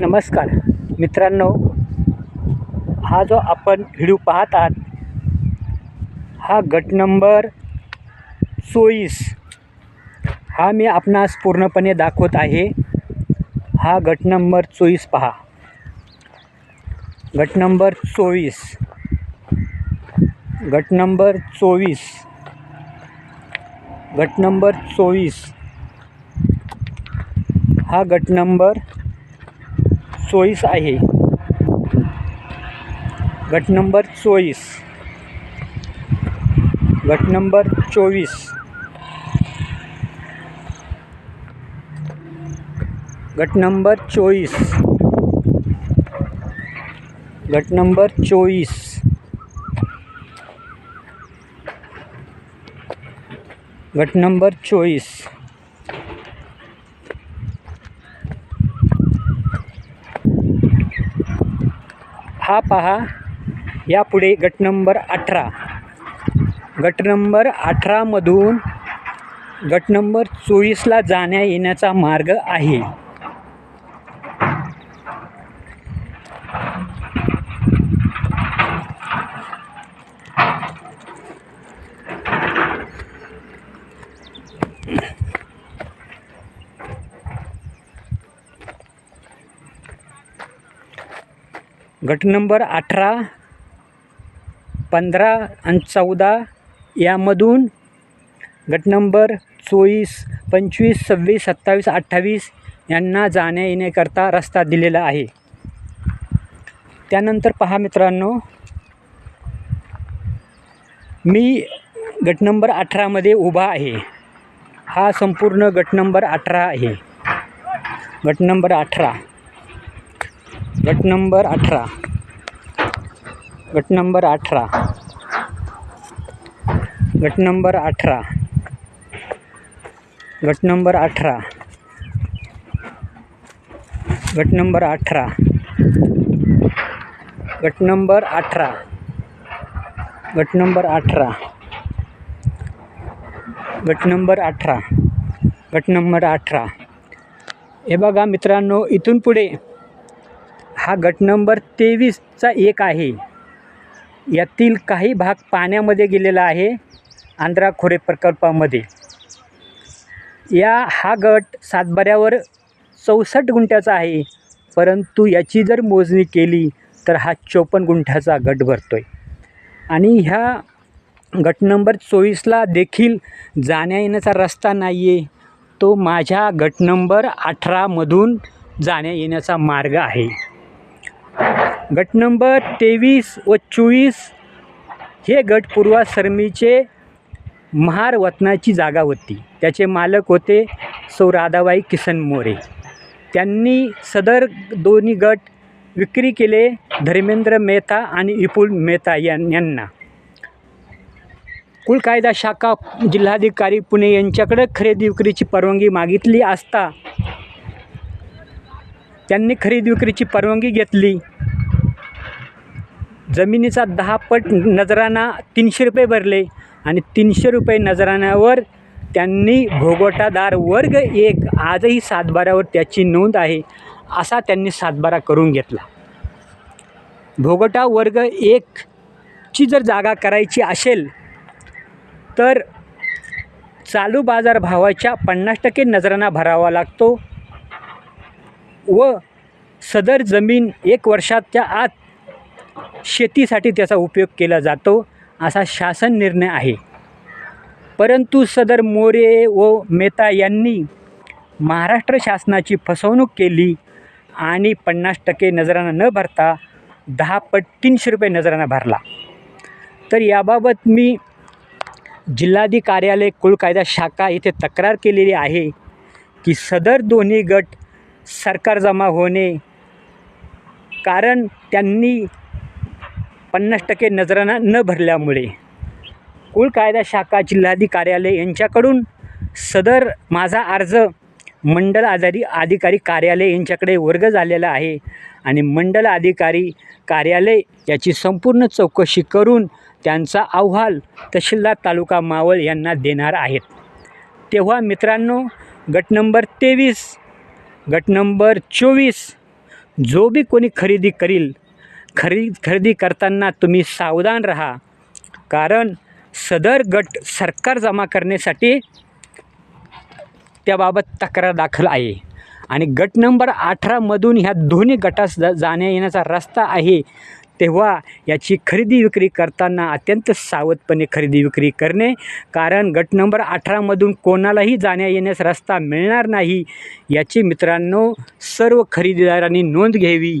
नमस्कार. मित्रांनो हा जो आपण व्हिडिओ पाहत आहात हा गट नंबर चोवीस. हा मी आपणास पूर्णपणे दाखवत आहे. हा गट नंबर चोवीस पहा. गट नंबर चोवीस. गट नंबर चोवीस. गट नंबर चोवीस. हा गट नंबर चोवीस आहे. गट नंबर चोवीस. गट नंबर चोवीस. गट नंबर चोवीस. गट नंबर चोवीस. गट नंबर चोवीस. हा पहा यापुढे गट नंबर अठरा. गट नंबर अठरामधून गट नंबर चोवीसला जाण्या येण्याचा मार्ग आहे. गट नंबर अठरा पंधरा आणि चौदा यामधून गट नंबर चोवीस पंचवीस सव्वीस सत्तावीस अठ्ठावीस यांना जाण्या येण्याकरता रस्ता दिलेला आहे. त्यानंतर पहा मित्रांनो मी गट नंबर अठरामध्ये उभा आहे. हा संपूर्ण गट नंबर अठरा आहे. गट नंबर अठरा. गट नंबर अठरा. गट नंबर अठरा. गट नंबर अठरा. गट नंबर अठरा. गट नंबर अठरा. गट नंबर अठरा. गट नंबर अठरा. गट नंबर अठरा. गट नंबर अठरा. हे बघा मित्रांनो इथून पुढे हा गट नंबर तेवीसचा एक आहे. यातील काही भाग पाण्यामध्ये गेलेला आहे आंध्रा खोरे प्रकल्पामध्ये. या हा गट सातबाऱ्यावर चौसष्ट गुंठ्याचा आहे परंतु याची जर मोजणी केली तर हा चोपन्न गुंठ्याचा गट भरतो आहे आणि ह्या गट नंबर चोवीसला देखील जाण्या येण्याचा रस्ता नाही आहे तो माझ्या गट नंबर अठरामधून जाण्या येण्याचा मार्ग आहे. गट नंबर तेवीस व चोवीस हे गट पूर्वा सरमीचे महार वतनाची जागा होती. त्याचे मालक होते सौ राधाबाई किसन मोरे. त्यांनी सदर दोन्ही गट विक्री केले धर्मेंद्र मेहता आणि विपुल मेहता यां यांना. कुल कायदा शाखा जिल्हाधिकारी पुणे यांच्याकडे खरेदी विक्रीची परवानगी मागितली असता त्यांनी खरेदी विक्रीची परवानगी घेतली. जमिनीचा दहा पट नजराना तीनशे रुपये भरले आणि तीनशे रुपये नजराण्यावर त्यांनी भोगोटादार वर्ग एक आजही सातबाऱ्यावर त्याची नोंद आहे असा त्यांनी सातबारा करून घेतला. भोगटा वर्ग एकची जर जागा करायची असेल तर चालू बाजार भावाच्या पन्नास टक्के नजराना भरावा लागतो व सदर जमीन एक वर्षाच्या आत शेतीसाठी त्याचा उपयोग केला जातो असा शासन निर्णय आहे. परंतु सदर मोरे व मेहता यांनी महाराष्ट्र शासनाची फसवणूक केली आणि पन्नास टक्के नजराना न भरता दहा पट तीनशे रुपये नजराना भरला. तर याबाबत मी जिल्हाधिकारी कार्यालय कुळकायदा शाखा येथे तक्रार केलेली आहे की सदर दोन्ही गट सरकार जमा होणे कारण त्यांनी पन्नास टक्के नजराना न भरल्यामुळे. कुल कायदा शाखा जिल्हाधिकारी कार्यालय यांच्याकडून सदर माझा अर्ज मंडल आधारी अधिकारी कार्यालय यांच्याकडे वर्ग झालेला आहे आणि मंडल अधिकारी कार्यालय याची संपूर्ण चौकशी करून त्यांचा अहवाल तहसीलदार तालुका मावळ यांना देणार आहेत. तेव्हा मित्रांनो गट नंबर तेवीस गट नंबर चोवीस जो बी कोणी खरेदी करील खरी खरेदी करताना तुम्ही सावधान राहा. कारण सदर गट सरकार जमा करण्यासाठी त्याबाबत तक्रार दाखल आहे. आणि गट नंबर अठरामधून ह्या दोन्ही गटास जाण्या येण्याचा रस्ता आहे. तेव्हा याची खरेदी विक्री करताना अत्यंत सावधपणे खरेदी विक्री करणे. कारण गट नंबर अठरामधून कोणालाही जाण्या येण्यास रस्ता मिळणार नाही. याची मित्रांनो सर्व खरेदीदारांनी नोंद घ्यावी.